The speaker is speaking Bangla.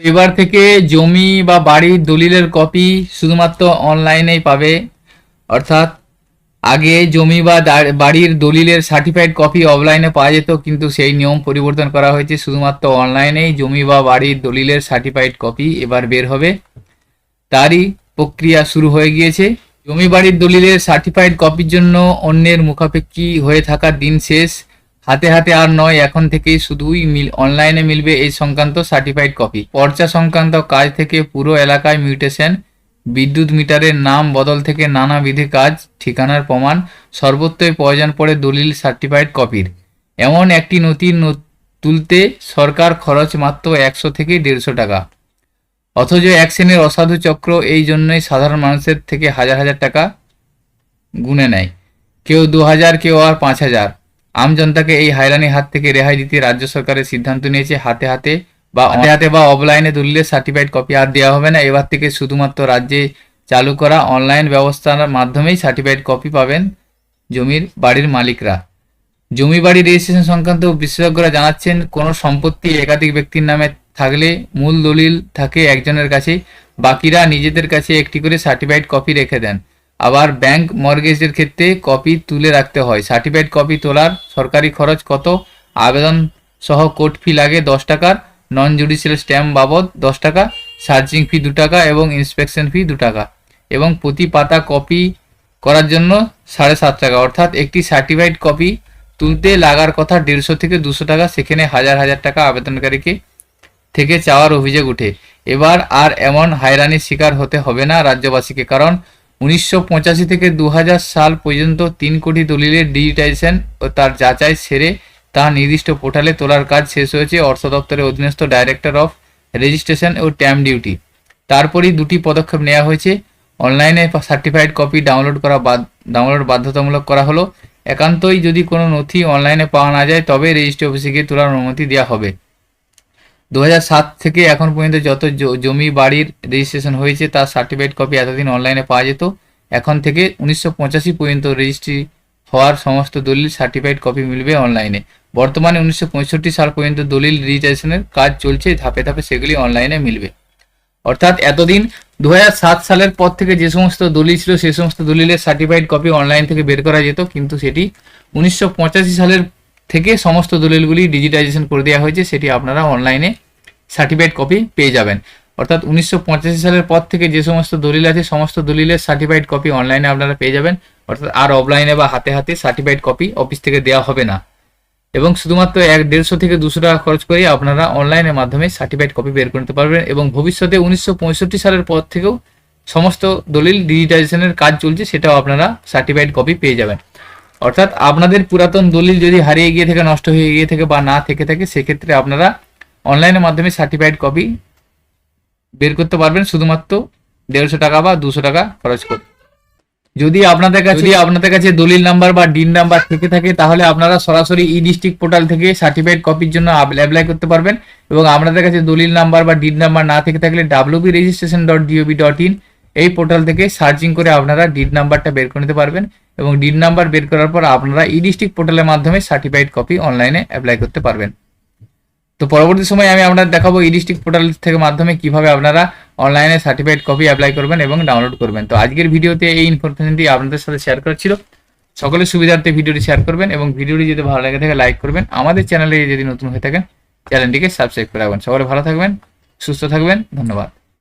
এবার থেকে জমি বা বাড়ির দলিলের কপি শুধুমাত্র অনলাইনেই পাবে। অর্থাৎ আগে জমি বা বাড়ির দলিলের সার্টিফাইড কপি অফলাইনে পাওয়া যেত, কিন্তু সেই নিয়ম পরিবর্তন করা হয়েছে। শুধুমাত্র অনলাইনেই জমি বা বাড়ির দলিলের সার্টিফাইড কপি এবার বের হবে। তারই প্রক্রিয়া শুরু হয়ে গিয়েছে। জমি, বাড়ির দলিলের সার্টিফাইড কপির জন্য অন্যের মুখাপেক্ষী হয়ে থাকার দিন শেষ। হাতে হাতে আর নয়, এখন থেকেই শুধুই অনলাইনে মিলবে এই সংক্রান্ত সার্টিফাইড কপি পর্চা সংক্রান্ত কাজ থেকে পুরো এলাকায় মিউটেশন বিদ্যুৎ মিটারের নাম বদল থেকে নানাবিধি কাজ, ঠিকানার প্রমাণ, সর্বত্রই প্রয়োজন পড়ে দলিল সার্টিফাইড কপির এমন একটি নথি তুলতে সরকার খরচ মাত্র একশো থেকে দেড়শো টাকা। অথচ এক শ্রেণির অসাধু চক্র এই জন্যই সাধারণ মানুষের থেকে হাজার হাজার টাকা গুনে নেয়। কেউ দু হাজার, কেউ আর পাঁচ হাজার। আমজনতাকে এই হায়রানির হাত থেকে রেহাই দিতে রাজ্য সরকারের সিদ্ধান্ত নিয়েছে। হাতে হাতে বা হাতে হাতে বা অফলাইনে দলিলের সার্টিফাইড কপি আর দেওয়া হবে না। এবার থেকে শুধুমাত্র রাজ্যে চালু করা অনলাইন ব্যবস্থার মাধ্যমেই সার্টিফাইড কপি পাবেন জমির বাড়ির মালিকরা। জমি বাড়ি রেজিস্ট্রেশন সংক্রান্ত বিশেষজ্ঞরা জানাচ্ছেন কোনো সম্পত্তি একাধিক ব্যক্তির নামে থাকলে মূল দলিল থাকে একজনের কাছে। বাকিরা নিজেদের কাছে একটি করে সার্টিফাইড কপি রেখে দেন। আবার ব্যাংক মর্গেজের ক্ষেত্রে কপি তুলে রাখতে হয়। সার্টিফাইড কপি তোলার সরকারি খরচ কত? আবেদন সহ কোর্ট ফি লাগে দশ টাকার নন জুডিশিয়াল স্ট্যাম্প বাবদ দশ টাকা সার্চিং ফি দু টাকা এবং ইন্সপেকশন ফি দু টাকা। এবং প্রতি পাতা কপি করার জন্য সাড়ে সাত টাকা। অর্থাৎ একটি সার্টিফাইড কপি তুলতে লাগার কথা দেড়শো থেকে দুশো টাকা, সেখানে হাজার হাজার টাকা আবেদনকারীকে থেকে চাওয়ার অভিযোগ উঠে। এবার আর এমন হায়রানির শিকার হতে হবে না রাজ্যবাসীকে, কারণ উনিশশো পঁচাশি থেকে দু হাজার সাল পর্যন্ত তিন কোটি দলিলের ডিজিটাইজেশন ও তার যাচাই সেরে তা নির্দিষ্ট পোর্টালে তোলার কাজ শেষ হয়েছে, অর্থ দপ্তরের অধীনস্থ ডাইরেক্টর অফ রেজিস্ট্রেশন ও ট্যাম ডিউটি। তারপরই দুটি পদক্ষেপ নেওয়া হয়েছে। অনলাইনে সার্টিফাইড কপি ডাউনলোড করা ডাউনলোড বাধ্যতামূলক করা হলো। একান্তই যদি কোনো নথি অনলাইনে পাওয়া না যায়, তবে রেজিস্ট্রি অফিসে গিয়ে তোলার অনুমতি দেওয়া হবে। দু থেকে এখন পর্যন্ত যত জমি বাড়ির রেজিস্ট্রেশন হয়েছে, তার সার্টিফাইড কপি এতদিন অনলাইনে পাওয়া যেত। এখন থেকে উনিশশো পঁচাশি পর্যন্ত রেজিস্ট্রি হওয়ার সমস্ত দলিল সার্টিফাইড কপি মিলবে অনলাইনে বর্তমানে উনিশশো পঁয়ষট্টি সাল পর্যন্ত দলিল রেজিস্ট্রেশনের কাজ চলছে, ধাপে ধাপে সেগুলি অনলাইনে মিলবে। অর্থাৎ এতদিন দু সালের পর থেকে যে সমস্ত দলিল ছিল সেই সমস্ত দলিলের সার্টিফাইড কপি অনলাইন থেকে বের করা যেত, কিন্তু সেটি উনিশশো পঁচাশি সালের থেকে সমস্ত দলিলগুলি ডিজিটাইজেশন করে দেওয়া হয়েছে, সেটি আপনারা অনলাইনে সার্টিফাইড কপি পেয়ে যাবেন। অর্থাৎ উনিশশো পঁচাশি সালের পর থেকে যে সমস্ত দলিল আছে, সমস্ত দলিলের সার্টিফাইড কপি অনলাইনে আপনারা পেয়ে যাবেন। অর্থাৎ আর অফলাইনে বা হাতে হাতে সার্টিফাইড কপি অফিস থেকে দেওয়া হবে না। এবং শুধুমাত্র এক দেড়শো থেকে দুশো টাকা খরচ করে আপনারা অনলাইনের মাধ্যমে সার্টিফাইড কপি বের করতে পারবেন এবং ভবিষ্যতে উনিশশো পঁয়ষট্টি সালের পর থেকেও সমস্ত দলিল ডিজিটাইজেশনের কাজ চলছে, সেটাও আপনারা সার্টিফাইড কপি পেয়ে যাবেন। অর্থাৎ আপনাদের পুরাতন দলিল যদি হারিয়ে গিয়ে থেকে নষ্ট হয়ে গিয়ে থেকে বা না থেকে থাকে সেক্ষেত্রে আপনারা অনলাইনের মাধ্যমে সার্টিফাইড কপি বের করতে পারবেন শুধুমাত্র দেড়শো টাকা বা দুশো টাকা খরচ করে। যদি আপনাদের কাছে যদি আপনাদের কাছে দলিল নাম্বার বা ডিন নাম্বার থেকে থাকে তাহলে আপনারা সরাসরি ই ডিস্ট্রিক্ট পোর্টাল থেকে সার্টিফাইড কপির জন্য অ্যাপ্লাই করতে পারবেন এবং আপনাদের কাছে দলিল নাম্বার বা ডিন নাম্বার না থেকে থাকলে WB registration dot DOB dot in এই পোর্টাল থেকে সার্চিং করে আপনারা ডিড নাম্বারটা বের করে নিতে পারবেন এবং ডিড নাম্বার বের করার পর আপনারা ই ডিস্ট্রিক্ট পোর্টালের মাধ্যমে সার্টিফাইড কপি অনলাইনে অ্যাপ্লাই করতে পারবেন। তো পরবর্তী সময় আমি আপনাদের দেখাবো ই ডিস্ট্রিক্ট পোর্টাল থেকে মাধ্যমে কীভাবে আপনারা অনলাইনে সার্টিফাইড কপি অ্যাপ্লাই করবেন এবং ডাউনলোড করবেন। তো আজকের ভিডিওতে এই ইনফরমেশনটি আপনাদের সাথে শেয়ার করা ছিল। সকলের সুবিধার্থে ভিডিওটি শেয়ার করবেন এবং ভিডিওটি যদি ভালো লাগে থাকে লাইক করবেন। আমাদের চ্যানেলে যদি নতুন হয়ে থাকেন চ্যানেলটিকে সাবস্ক্রাইব করে রাখবেন। সকলে ভালো থাকবেন, সুস্থ থাকবেন, ধন্যবাদ।